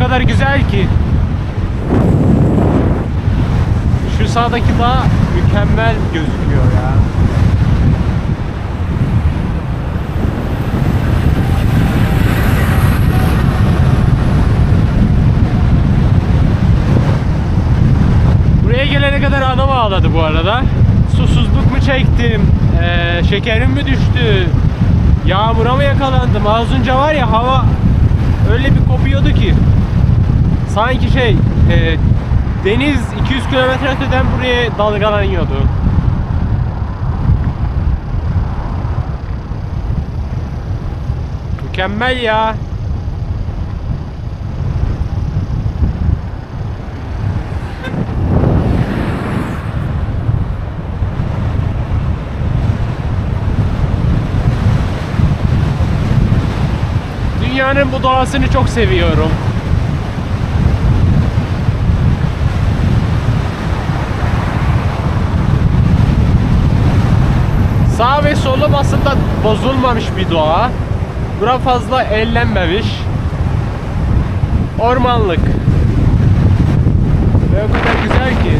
kadar güzel ki. Şu sağdaki dağ mükemmel gözüküyor ya. Buraya gelene kadar anam ağladı bu arada. Susuzluk mu çektim? Ee, şekerim mi düştü? Yağmura mı yakalandım? Az önce var ya hava öyle bir kopuyordu ki. Sanki şey e, deniz 200 kilometre öteden buraya dalgalanıyordu. Mükemmel ya. Dünyanın bu doğasını çok seviyorum. Sağ ve solum aslında bozulmamış bir doğa. Bura fazla ellenmemiş. Ormanlık. Ve o kadar güzel ki.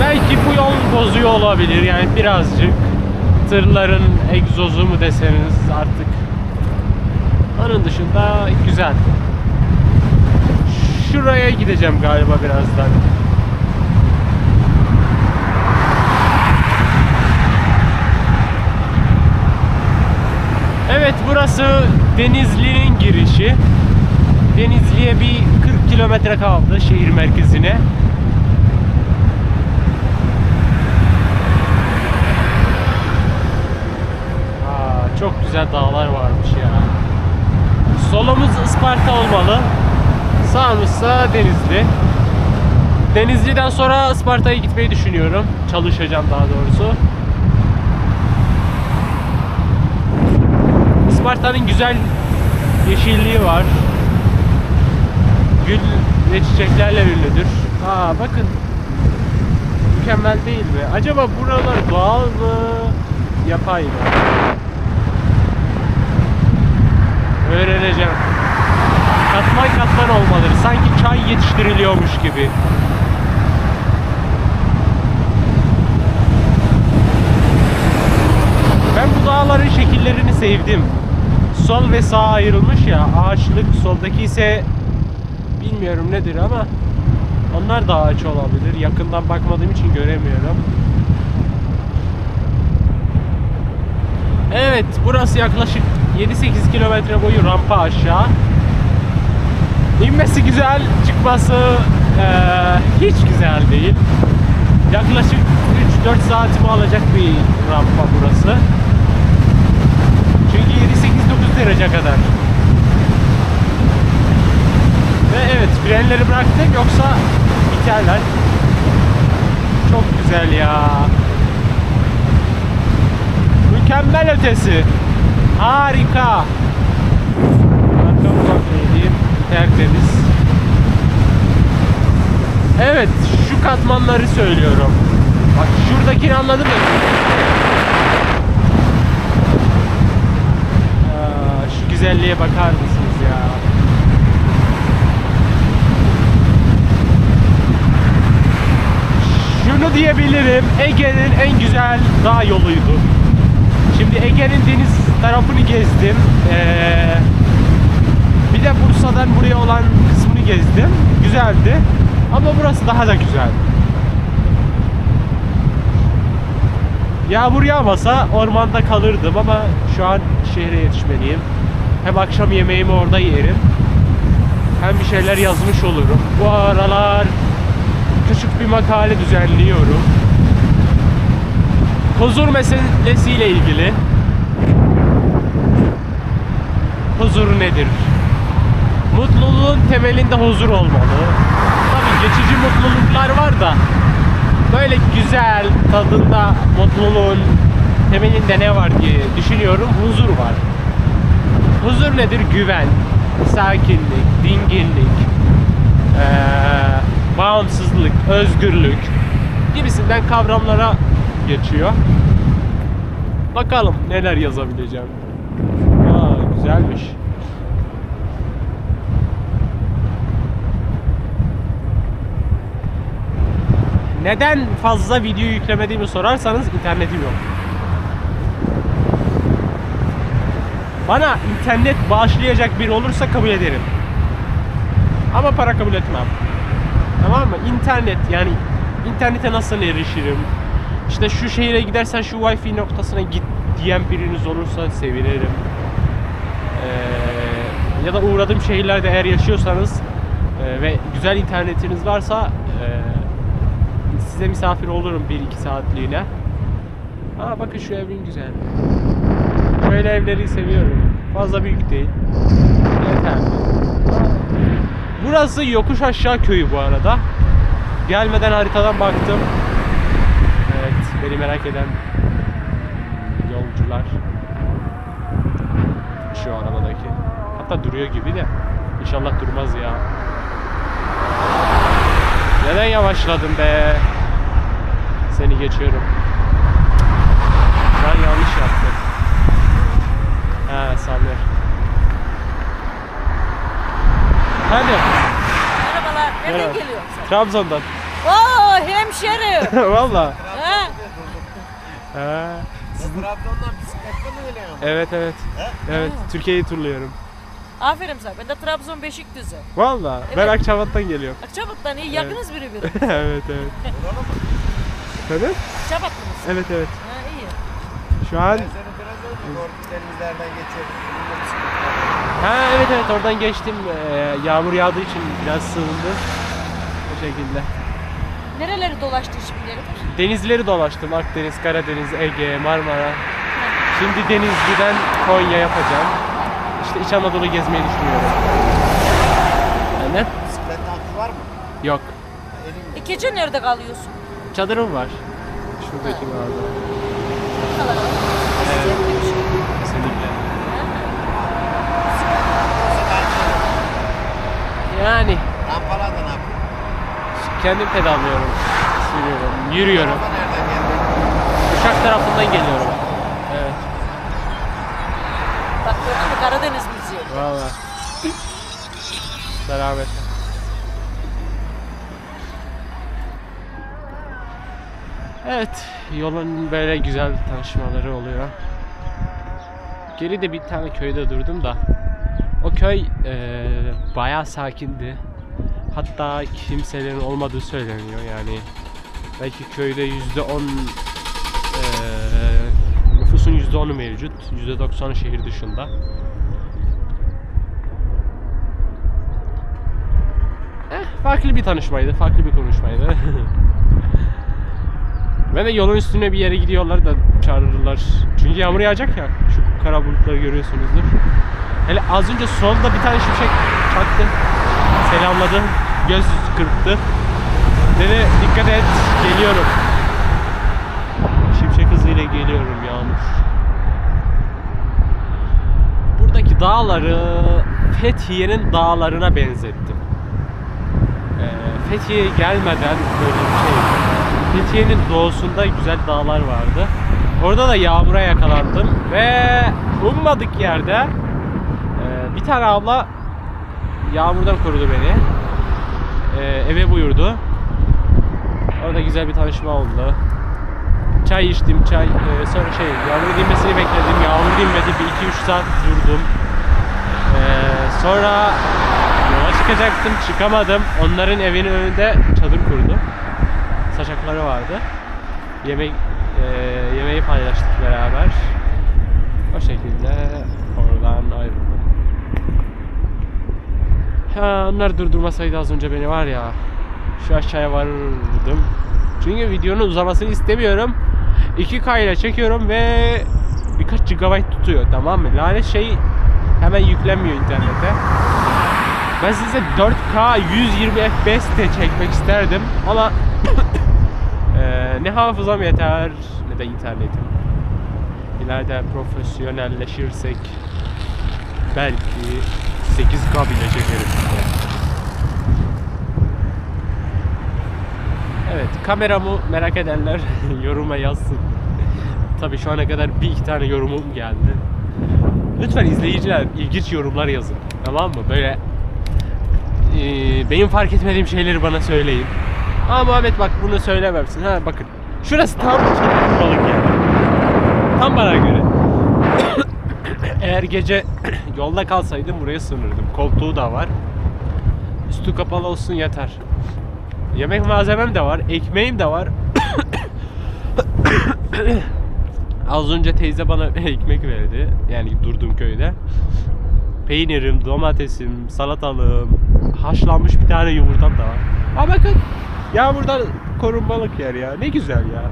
Belki bu yol bozuyor olabilir yani birazcık. Tırların egzozu mu deseniz artık. Onun dışında güzel. Şuraya gideceğim galiba birazdan. Evet burası Denizli'nin girişi. Denizli'ye bir 40 kilometre kaldı şehir merkezine. Aa, çok güzel dağlar varmış ya. Solumuz Isparta olmalı. Sağımızsa Denizli. Denizli'den sonra Isparta'ya gitmeyi düşünüyorum. Çalışacağım daha doğrusu. Isparta'nın güzel yeşilliği var. Gül ve çiçeklerle ünlüdür. Aa bakın. Mükemmel değil mi? Acaba buralar doğal mı? Yapay mı? Öğreneceğim. Katman katman olmalıdır. Sanki çay yetiştiriliyormuş gibi. Ben bu dağların şekillerini sevdim. Sol ve sağ ayrılmış ya. Ağaçlık soldaki ise bilmiyorum nedir ama onlar da ağaç olabilir. Yakından bakmadığım için göremiyorum. Evet, burası yaklaşık 7-8 kilometre boyu rampa aşağı. İnmesi güzel, çıkması eee, hiç güzel değil. Yaklaşık 3-4 saatimi alacak bir rampa burası. Çünkü 7-8-9 derece kadar. Ve evet frenleri bıraktık yoksa biterler. Çok güzel ya. Mükemmel ötesi. Harika. Kontrol edeyim. Tertemiz. Evet şu katmanları söylüyorum. Bak şuradakini anladın mı? Aa, şu güzelliğe bakar mısınız ya? Şunu diyebilirim. Ege'nin en güzel dağ yoluydu. Şimdi Ege'nin deniz tarafını gezdim. Ee, bir de Bursa'dan buraya olan kısmını gezdim. Güzeldi. Ama burası daha da güzel. Yağmur yağmasa ormanda kalırdım ama şu an şehre yetişmeliyim. Hem akşam yemeğimi orada yerim. Hem bir şeyler yazmış olurum. Bu aralar küçük bir makale düzenliyorum. Huzur meselesiyle ilgili. Huzur nedir? Mutluluğun temelinde huzur olmalı. Tabii geçici mutluluklar var da böyle güzel tadında mutluluğun temelinde ne var diye düşünüyorum. Huzur var. Huzur nedir? Güven, sakinlik, dinginlik, ee, bağımsızlık, özgürlük gibisinden kavramlara geçiyor. Bakalım neler yazabileceğim. Aa, güzelmiş. Neden fazla video yüklemediğimi sorarsanız internetim yok. Bana internet bağışlayacak biri olursa kabul ederim. Ama para kabul etmem. Tamam mı? İnternet yani internete nasıl erişirim? İşte şu şehire gidersen şu wifi noktasına git diyen biriniz olursa sevinirim. Ee, ya da uğradığım şehirlerde eğer yaşıyorsanız e, ve güzel internetiniz varsa e, size misafir olurum 1-2 saatliğine. Aa bakın şu evin güzel. Böyle evleri seviyorum. Fazla büyük değil. Yeterli. Burası yokuş aşağı köyü bu arada. Gelmeden haritadan baktım. Evet, beni merak eden yolcular. Şu arabadaki. Hatta duruyor gibi de. İnşallah durmaz ya. Neden yavaşladın be? Seni geçiyorum. Ben yanlış yaptım. He Samir. Hadi. Merhabalar. Nereden Merhaba. geliyorsun sen? Trabzon'dan. Oo hemşerim. Valla. ha? He. Trabzon'dan bisikletle mi geliyorsun? Evet evet. Evet Türkiye'yi turluyorum. Aferin sana. Ben de Trabzon Beşikdüzü. Valla. Ben Evet. Akçabat'tan geliyorum. Akçabat'tan iyi yakınız birbirine. evet evet. Buralı mı? Tabii. Akçabatlı mısın? Evet evet. Ha iyi. Şu an Denizlerden bisikletle. ha evet evet oradan geçtim. Ee, yağmur yağdığı için biraz sığındı. Bu şekilde. Nereleri dolaştın şimdiye Denizleri dolaştım. Akdeniz, Karadeniz, Ege, Marmara. Şimdi Denizli'den Konya yapacağım. İşte İç Anadolu gezmeyi düşünüyorum. Ne? Bisikletle aklı var mı? Yok. E gece nerede kalıyorsun? Çadırım var. Şuradaki mağazada. Kalabalık. Evet. Kesinlikle. bisikletle Yani rampalarda ne yapıyorsun? kendim pedallıyorum. Sürüyorum. Yürüyorum. Nereden geldi? Uşak tarafından geliyorum. Evet. Bak gördün mü Karadeniz müziği. Valla. Selametle. Evet, yolun böyle güzel tanışmaları oluyor. Geride bir tane köyde durdum da o köy eee bayağı sakindi. Hatta kimselerin olmadığı söyleniyor yani. Belki köyde yüzde on nüfusun yüzde onu mevcut, yüzde doksanı şehir dışında. Eh, farklı bir tanışmaydı, farklı bir konuşmaydı. Ve de yolun üstüne bir yere gidiyorlar da çağırırlar. Çünkü yağmur yağacak ya. Şu kara bulutları görüyorsunuzdur. Hele az önce solda bir tane şimşek çaktı. Selamladı. Göz kırptı. Dedi dikkat et geliyorum. Şimşek hızıyla geliyorum yağmur. Buradaki dağları Fethiye'nin dağlarına benzettim. Ee, Fethiye'ye gelmeden böyle bir şey. Fethiye'nin doğusunda güzel dağlar vardı. Orada da yağmura yakalandım ve ummadık yerde e, bir tane abla yağmurdan korudu beni. E, eve buyurdu. Orada güzel bir tanışma oldu. Çay içtim, çay e, sonra şey yağmur dinmesini bekledim. Yağmur dinmedi. Bir iki üç saat durdum. Sonra yola çıkacaktım, çıkamadım. Onların evinin önünde çadır kurdu. Saçakları vardı. Yemek e, yemeği paylaştık beraber. O şekilde oradan ayrıldım. Ha, onlar durdurmasaydı az önce beni var ya şu aşağıya varırdım. Çünkü videonun uzamasını istemiyorum. 2K ile çekiyorum ve birkaç GB tutuyor tamam mı? Lanet şey hemen yüklenmiyor internete. Ben size 4K 120 FPS de çekmek isterdim ama ne hafızam yeter ne de internetim. İleride profesyonelleşirsek belki 8K bile çekerim. Evet, kameramı merak edenler yoruma yazsın. Tabii şu ana kadar bir iki tane yorumum geldi. Lütfen izleyiciler ilginç yorumlar yazın. Tamam mı? Böyle eee, benim fark etmediğim şeyleri bana söyleyin. Ama Muhammed bak bunu söylememişsin. Ha bakın. Şurası tam balık yer. Tam bana göre. Eğer gece yolda kalsaydım buraya sınırdım. Koltuğu da var. Üstü kapalı olsun yeter. Yemek malzemem de var. Ekmeğim de var. Az önce teyze bana ekmek verdi. Yani durduğum köyde. Peynirim, domatesim, salatalığım, haşlanmış bir tane yumurtam da var. Ama bakın yağmurdan korunmalık yer ya. Ne güzel ya.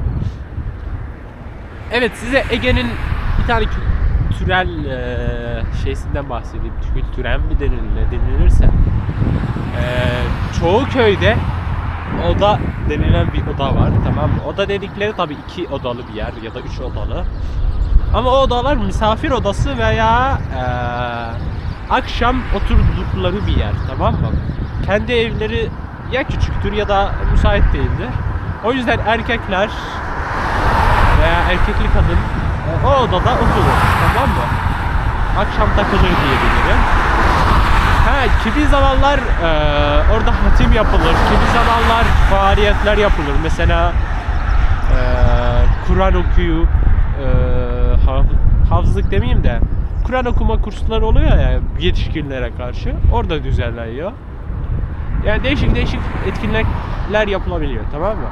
Evet size Ege'nin bir tane kültürel eee, şeysinden bahsedeyim. Kültürel mi denilirse. Eee, çoğu köyde oda denilen bir oda var tamam mı? Oda dedikleri tabii iki odalı bir yer ya da üç odalı. Ama o odalar misafir odası veya eee, akşam oturdukları bir yer tamam mı? Kendi evleri ya küçüktür ya da müsait değildir. O yüzden erkekler veya erkekli kadın o odada oturur tamam mı? Akşam takılır diyebilirim. Ha, kimi zamanlar e, orada hatim yapılır, kimi zamanlar faaliyetler yapılır. Mesela e, Kur'an okuyup e, hafızlık demeyeyim de Kur'an okuma kursları oluyor ya yetişkinlere karşı. Orada düzenleniyor. Yani değişik değişik etkinlikler yapılabiliyor tamam mı?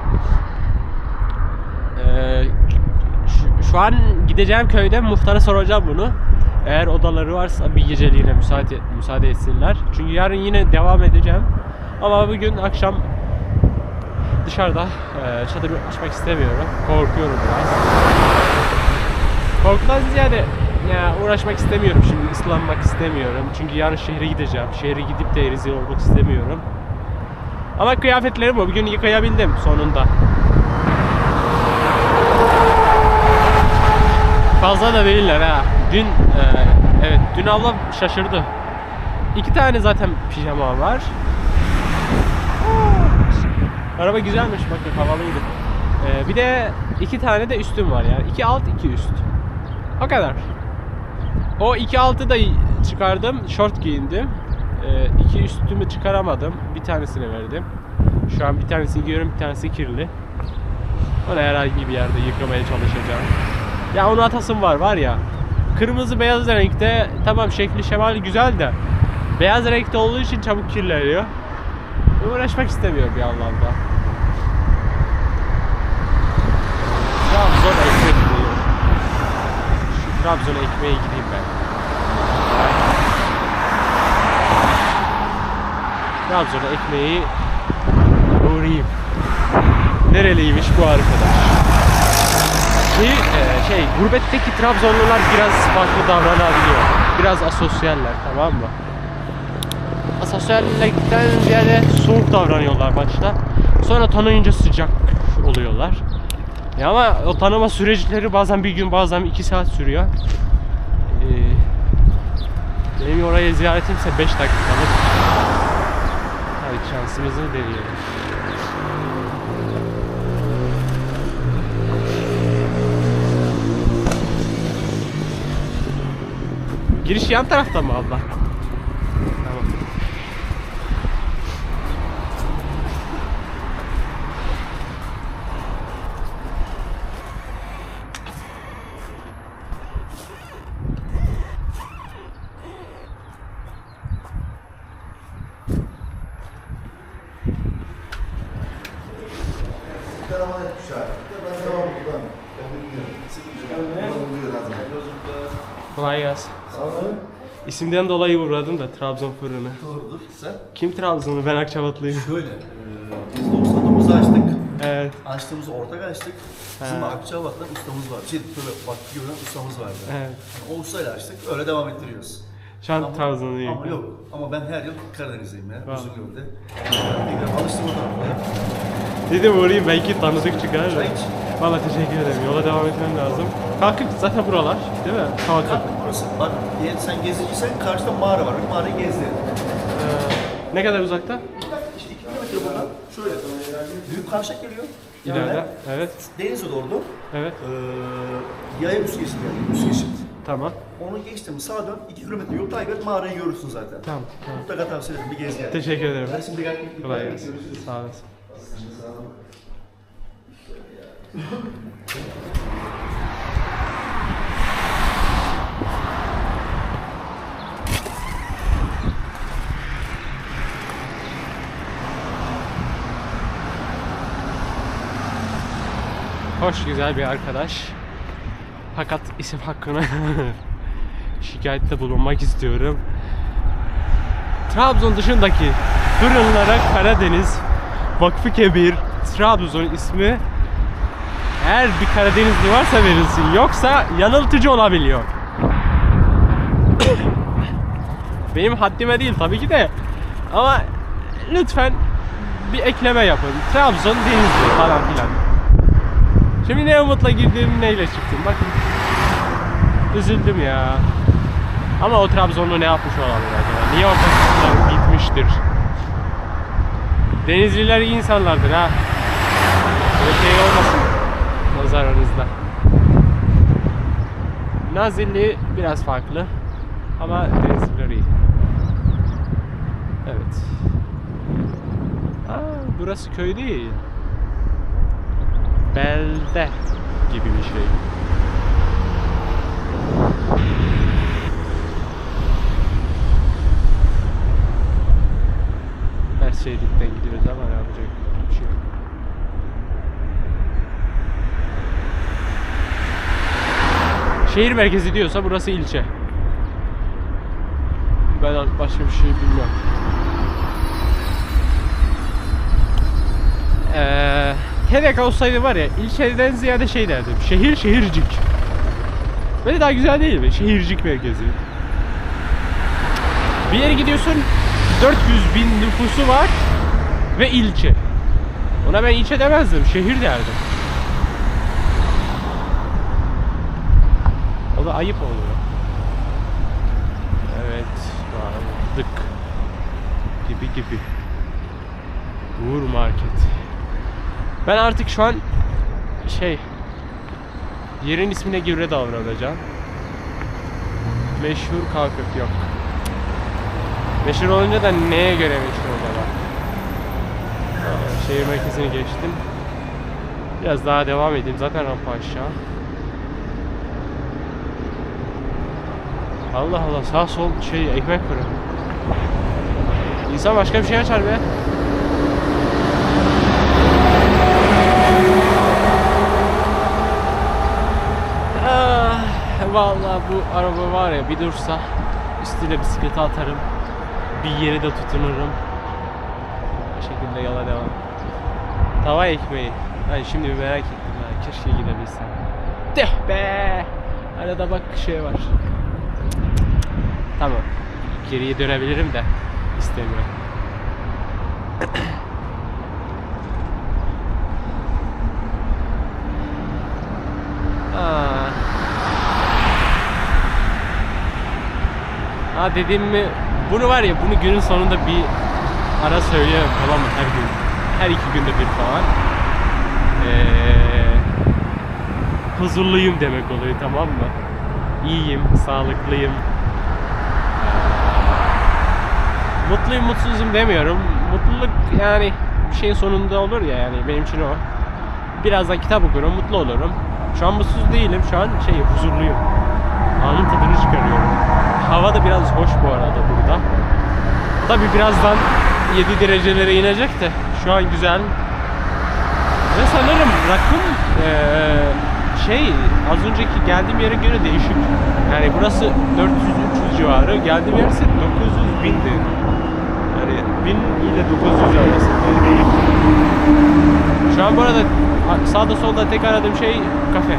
Ee, şu, şu an gideceğim köyde muhtara soracağım bunu. Eğer odaları varsa bir geceliğine müsaade, müsaade etsinler. Çünkü yarın yine devam edeceğim. Ama bugün akşam dışarıda e, çadır açmak istemiyorum. Korkuyorum biraz. Korkudan ziyade ya uğraşmak istemiyorum şimdi ıslanmak istemiyorum. Çünkü yarın şehre gideceğim. Şehre gidip de rezil olmak istemiyorum. Ama kıyafetlerim bu. Bugün yıkayabildim sonunda. Fazla da değiller ha. Dün e, evet dün ablam şaşırdı. İki tane zaten pijama var. Araba güzelmiş bakın havalıydı. E, bir de iki tane de üstüm var yani. iki alt iki üst. O kadar. O iki altı da çıkardım. Short giyindim. E, iki üstümü çıkaramadım. Bir tanesini verdim. Şu an bir tanesini giyiyorum, bir tanesi kirli. Onu herhangi bir yerde yıkamaya çalışacağım. Ya onun atasım var var ya. Kırmızı beyaz renkte tamam şekli şemali güzel de beyaz renkte olduğu için çabuk kirleniyor. Uğraşmak istemiyorum bir anlamda. Trabzon ekmek diyor. Şu Trabzon ekmeğe gideyim ben. Trabzon ekmeği uğrayayım. Nereliymiş bu arkadaş? Şey, e, şey, gurbetteki Trabzonlular biraz farklı davranabiliyor. Biraz asosyaller tamam mı? Asosyallikten ziyade soğuk davranıyorlar başta. Sonra tanıyınca sıcak oluyorlar. Ya ama o tanıma süreçleri bazen bir gün bazen iki saat sürüyor. Ee, benim oraya ziyaretimse 5 dakikalık. Şansımızı deneyelim. Giriş yan tarafta mı abla? Tamam. Karaman etmişler. Ben devam buradan. Ben bilmiyorum. Buradan buluyor lazım. Kolay gelsin. İsimden dolayı uğradım da Trabzon fırını. Doğrudur. Sen? Kim Trabzonlu? Ben Akçabatlıyım. Şöyle. e, Biz 99'u açtık. Evet. Açtığımızı ortak açtık. Bizim Ha. Akçabat'tan ustamız var. Şey, böyle baklı görünen ustamız vardı. Evet. Yani o ustayla açtık. Öyle devam ettiriyoruz. Şu an Trabzonluyum. Ama yok. Ama ben her yıl Karadeniz'deyim ya. Tamam. Uzungöl'de. Alıştım o tarafa. Dedim uğrayayım belki tanıdık çıkar. Çay iç. Valla teşekkür ederim. Yola devam etmem lazım. Kalkıp zaten buralar değil mi? Kalkıp. Kalk burası. Bak diye sen geziciysen karşıda mağara var. Mağarayı gezdi. Ee, ne kadar uzakta? İşte iki kilometre buradan. Şöyle. Büyük kavşak geliyor. İleride. Evet. Denize doğru. Evet. Ee, yaya üst geçit yani. Üst geçit. Tamam. Onu geçtim sağa dön. 2 kilometre yol takip et mağarayı görürsün zaten. Tamam. tamam. Mutlaka tavsiye ederim. Bir gez gel. Teşekkür ederim. Ben şimdi gel. Kolay gelsin. Sağ olasın. Sağ. Hoş güzel bir arkadaş. Fakat isim hakkında şikayette bulunmak istiyorum. Trabzon dışındaki fırınlara Karadeniz Vakfı Kebir Trabzon ismi eğer bir Karadenizli varsa verilsin yoksa yanıltıcı olabiliyor. Benim haddime değil tabii ki de ama lütfen bir ekleme yapın. Trabzon Denizli falan filan. Şimdi ne umutla girdim neyle çıktım bakın. Üzüldüm ya. Ama o Trabzonlu ne yapmış olabilir acaba? Niye orada gitmiştir? Denizliler iyi insanlardır ha. Böyle şey olmasın nazarınızda. Nazilli biraz farklı ama Denizliler iyi. Evet. Aa, burası köy değil. Belde gibi bir şey. Şeritten gidiyoruz ama yapacak bir şey yok. Şehir merkezi diyorsa burası ilçe. Ben başka bir şey bilmiyorum. Eee TDK olsaydı var ya ilçeden ziyade şey derdim. Şehir şehircik. Böyle daha güzel değil mi? Şehircik merkezi. Bir yere gidiyorsun 400 bin nüfusu var ve ilçe. Ona ben ilçe demezdim, şehir derdim. O da ayıp oluyor. Evet, vardık. Gibi gibi. Uğur Market. Ben artık şu an şey yerin ismine göre davranacağım. Meşhur kalkıp yok. Meşhur olunca da neye göre meşhur acaba? Şehir merkezini geçtim. Biraz daha devam edeyim. Zaten rampa aşağı. Allah Allah sağ sol şey ekmek fırın. İnsan başka bir şey açar be. Ah, vallahi bu araba var ya bir dursa üstüne bisiklete atarım. Bir yere de tutunurum. Bu şekilde yola devam. Tava ekmeği. Ay şimdi bir merak ettim ha. Keşke gidebilsem. Tüh be. Arada bak şey var. Tamam. Geriye dönebilirim de istemiyorum. Aa. Ha dediğim mi bunu var ya bunu günün sonunda bir ara söylüyorum falan mı her gün her iki günde bir falan. Ee, huzurluyum demek oluyor tamam mı? İyiyim sağlıklıyım. Ee, mutluyum mutsuzum demiyorum. Mutluluk yani bir şeyin sonunda olur ya yani benim için o. Birazdan kitap okurum mutlu olurum. Şu an mutsuz değilim şu an şey huzurluyum. Anın tadını çıkarıyorum. Hava da biraz hoş bu arada burada. Tabi birazdan 7 derecelere inecek de şu an güzel. Ve sanırım rakım eee, şey az önceki geldiğim yere göre değişik. Yani burası 400-300 civarı. Geldiğim yer ise 900 bindi. Yani 1000 ile 900 arası. Şu an bu arada sağda solda tek aradığım şey kafe.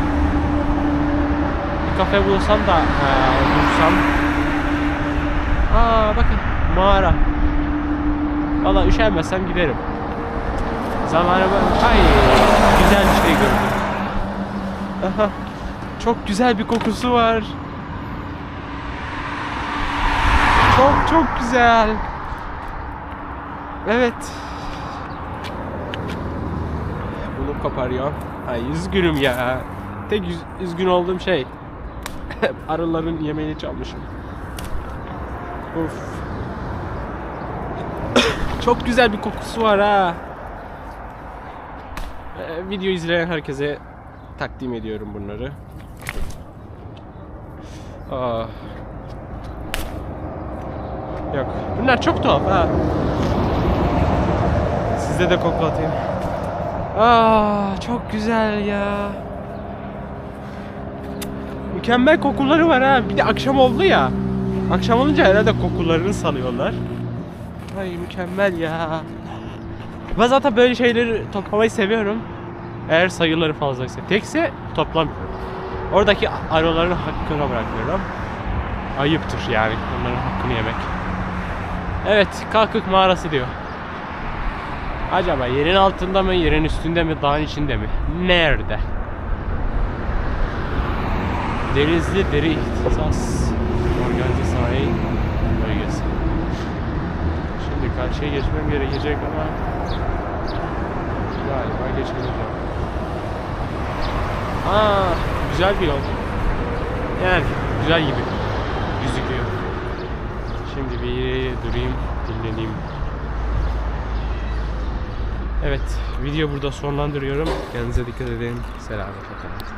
Bir kafe bulsam da eee, dursam. Aa bakın mağara. Valla üşenmezsem giderim. Zamanımı... Ay güzel bir şey gördüm. Aha. Çok güzel bir kokusu var. Çok çok güzel. Evet. Bunu koparıyor. Ay üzgünüm ya. Tek üz- üzgün olduğum şey. Arıların yemeğini çalmışım. Of. Çok güzel bir kokusu var ha. Ee, video izleyen herkese takdim ediyorum bunları. Aa. Yok. Bunlar çok tuhaf ha. Size de koklatayım. Aa, çok güzel ya. Mükemmel kokuları var ha. Bir de akşam oldu ya. Akşam olunca herhalde kokularını salıyorlar. Ay mükemmel ya. Ben zaten böyle şeyleri toplamayı seviyorum. Eğer sayıları fazlaysa. Tekse toplamıyorum. Oradaki arıların hakkına bırakıyorum. Ayıptır yani onların hakkını yemek. Evet, Kalkık mağarası diyor. Acaba yerin altında mı, yerin üstünde mi, dağın içinde mi? Nerede? Denizli Deri İhtisas Organize Sanayi karşıya geçmem gerekecek ama galiba geçmeyeceğim. Aa, güzel bir yol. Yani güzel gibi gözüküyor. Şimdi bir durayım, dinleneyim. Evet, video burada sonlandırıyorum. Kendinize dikkat edin. Selametle kalın.